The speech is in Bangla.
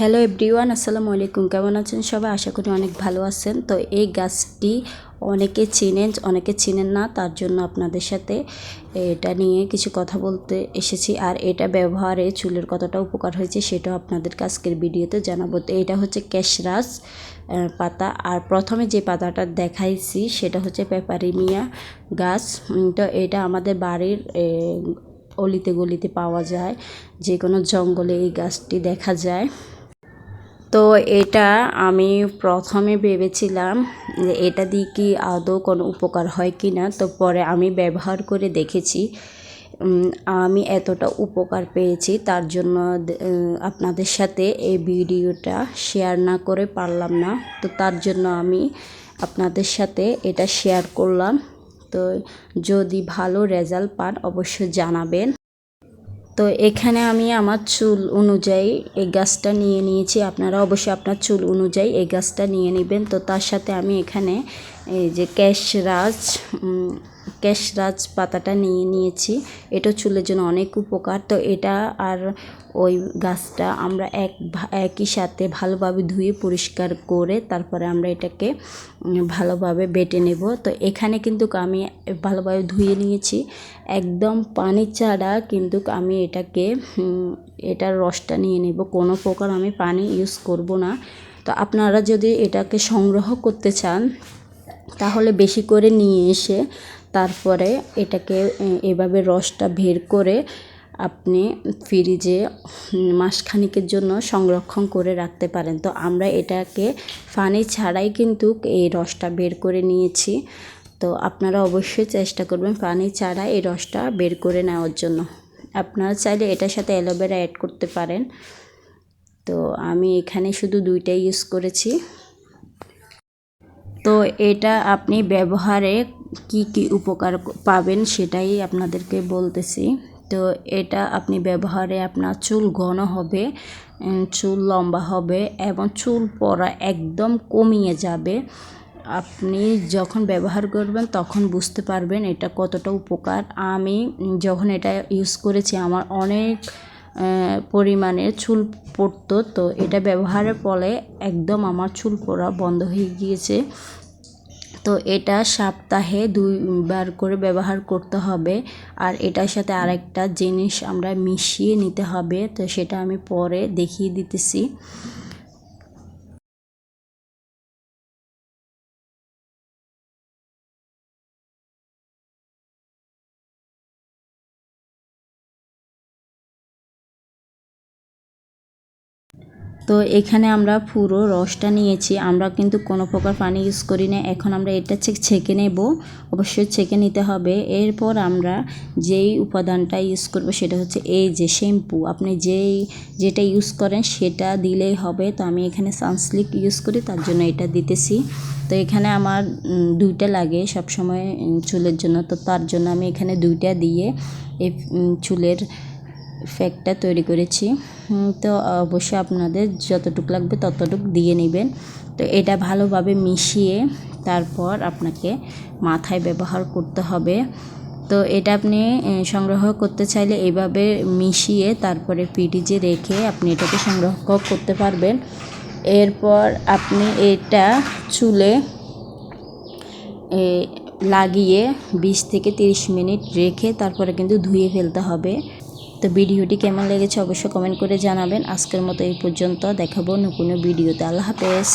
হ্যালো এভরিওয়ান, আসসালামু আলাইকুম। কেমন আছেন সবাই? আশা করি অনেক ভালো আছেন। তো এই গাছটি অনেকে চিনেন অনেকে চিনেন না, তার জন্য আপনাদের সাথে এটা নিয়ে কিছু কথা বলতে এসেছি। আর এটা ব্যবহারে চুলের কতটা উপকার হয়েছে সেটাও আপনাদের আজকের ভিডিওতে জানাব। তো এটা হচ্ছে ক্যাশরাস পাতা। আর প্রথমে যে পাতাটা দেখাইছি সেটা হচ্ছে পেপারিমিয়া গাছ। তো এটা আমাদের বাড়ির অলিতে গলিতে পাওয়া যায়। যে কোনো জঙ্গলে এই গাছটি দেখা যায়। তো এটা আমি প্রথমে ভেবেছিলাম যে এটা দিয়ে কি আদৌ কোনো উপকার হয় কি না, তো পরে আমি ব্যবহার করে দেখেছি। আমি এতটা উপকার পেয়েছি, তার জন্য আপনাদের সাথে এই ভিডিওটা শেয়ার না করে পারলাম না। তো তার জন্য আমি আপনাদের সাথে এটা শেয়ার করলাম। তো যদি ভালো রেজাল্ট পান, অবশ্যই জানাবেন। তো এখানে আমি আমার চুল অনুযায়ী এই গাছটা নিয়ে নিয়েছি। আপনারা অবশ্যই আপনার চুল অনুযায়ী এই গাছটা নিয়ে নেবেন। তো তার সাথে আমি এখানে এই যে ক্যাশরাজ উম, ক্যাশরাজ পাতাটা নিয়ে নিয়েছি। এটা চুলের জন্য অনেক উপকার। তো এটা আর ওই গাছটা আমরা এক একই সাথে ভালোভাবে ধুয়ে পরিষ্কার করে তারপরে আমরা এটাকে ভালোভাবে বেটে নেব। তো এখানে কিন্তু আমি ভালোভাবে ধুয়ে নিয়েছি। একদম পানি ছাড়া কিন্তু আমি এটাকে এটার রসটা নিয়ে নেব। কোনো প্রকার আমি পানি ইউজ করব না। তো আপনারা যদি এটাকে সংগ্রহ করতে চান তাহলে বেশি করে নিয়ে এসে তারপরে এটাকে এভাবে রসটা বের করে আপনি ফ্রিজে মাসখানেকের জন্য সংরক্ষণ করে রাখতে পারেন। তো আমরা এটাকে পানি ছাড়াই কিন্তু এই রসটা বের করে নিয়েছি। তো আপনারা অবশ্যই চেষ্টা করবেন পানি ছাড়া এই রসটা বের করে নেওয়ার জন্য। আপনারা চাইলে এটার সাথে অ্যালোভেরা অ্যাড করতে পারেন। তো আমি এখানে শুধু দুইটাই ইউজ করেছি। তো এটা আপনি ব্যবহারে কি কি উপকার পাবেন সেটাই আপনাদেরকে বলতেছি। তো এটা আপনি ব্যবহারে আপনার চুল ঘন হবে চুল লম্বা হবে এবং চুল পড়া একদম কমিয়ে যাবে। আপনি যখন ব্যবহার করবেন তখন বুঝতে পারবেন এটা কতটা উপকার। আমি যখন এটা ইউজ করেছি, আমার অনেক পরিমাণে চুল পড়তো। তো এটা ব্যবহারের ফলে একদম আমার চুল পড়া বন্ধ হয়ে গিয়েছে। তো এটা সপ্তাহে দুইবার করে ব্যবহার করতে হবে। আর এটার সাথে আরেকটা জিনিস আমরা মিশিয়ে নিতে হবে। তো সেটা আমি পরে দেখিয়ে দিতেছি। তো এখানে আমরা পুরো রসটা নিয়েছি। আমরা কিন্তু কোনো প্রকার পানি ইউজ করি না। এখন আমরা এটা ছেঁকে নেব। অবশ্যই ছেঁকে নিতে হবে। এরপর আমরা যেই উপাদানটা ইউজ করব সেটা হচ্ছে এই যে শ্যাম্পু। আপনি যেই, যেটা ইউজ করেন সেটা দিলেই হবে। তো আমি এখানে সানসিল্ক ইউজ করি, তার জন্য এটা দিতেছি। তো এখানে আমার দুইটা লাগে সবসময় চুলের জন্য। তো তার জন্য আমি এখানে দুইটা দিয়ে এই চুলের ফ্যাকটা তৈরি করেছি। তো অবশ্যই আপনাদের যতটুকু লাগবে ততটুকু দিয়ে নেবেন। তো এটা ভালোভাবে মিশিয়ে তারপর আপনাকে মাথায় ব্যবহার করতে হবে। তো এটা আপনি সংগ্রহ করতে চাইলে এইভাবে মিশিয়ে তারপরে ফ্রিজে রেখে আপনি এটাকে সংগ্রহ করতে পারবেন। এরপর আপনি এটা চুলে লাগিয়ে বিশ থেকে তিরিশ মিনিট রেখে তারপরে কিন্তু ধুয়ে ফেলতে হবে। তো ভিডিওটি কেমন লেগেছে অবশ্যই কমেন্ট করে জানাবেন। আজকের মতো এই পর্যন্ত। দেখাবো নতুন ভিডিওতে। আল্লাহ হাফেজ।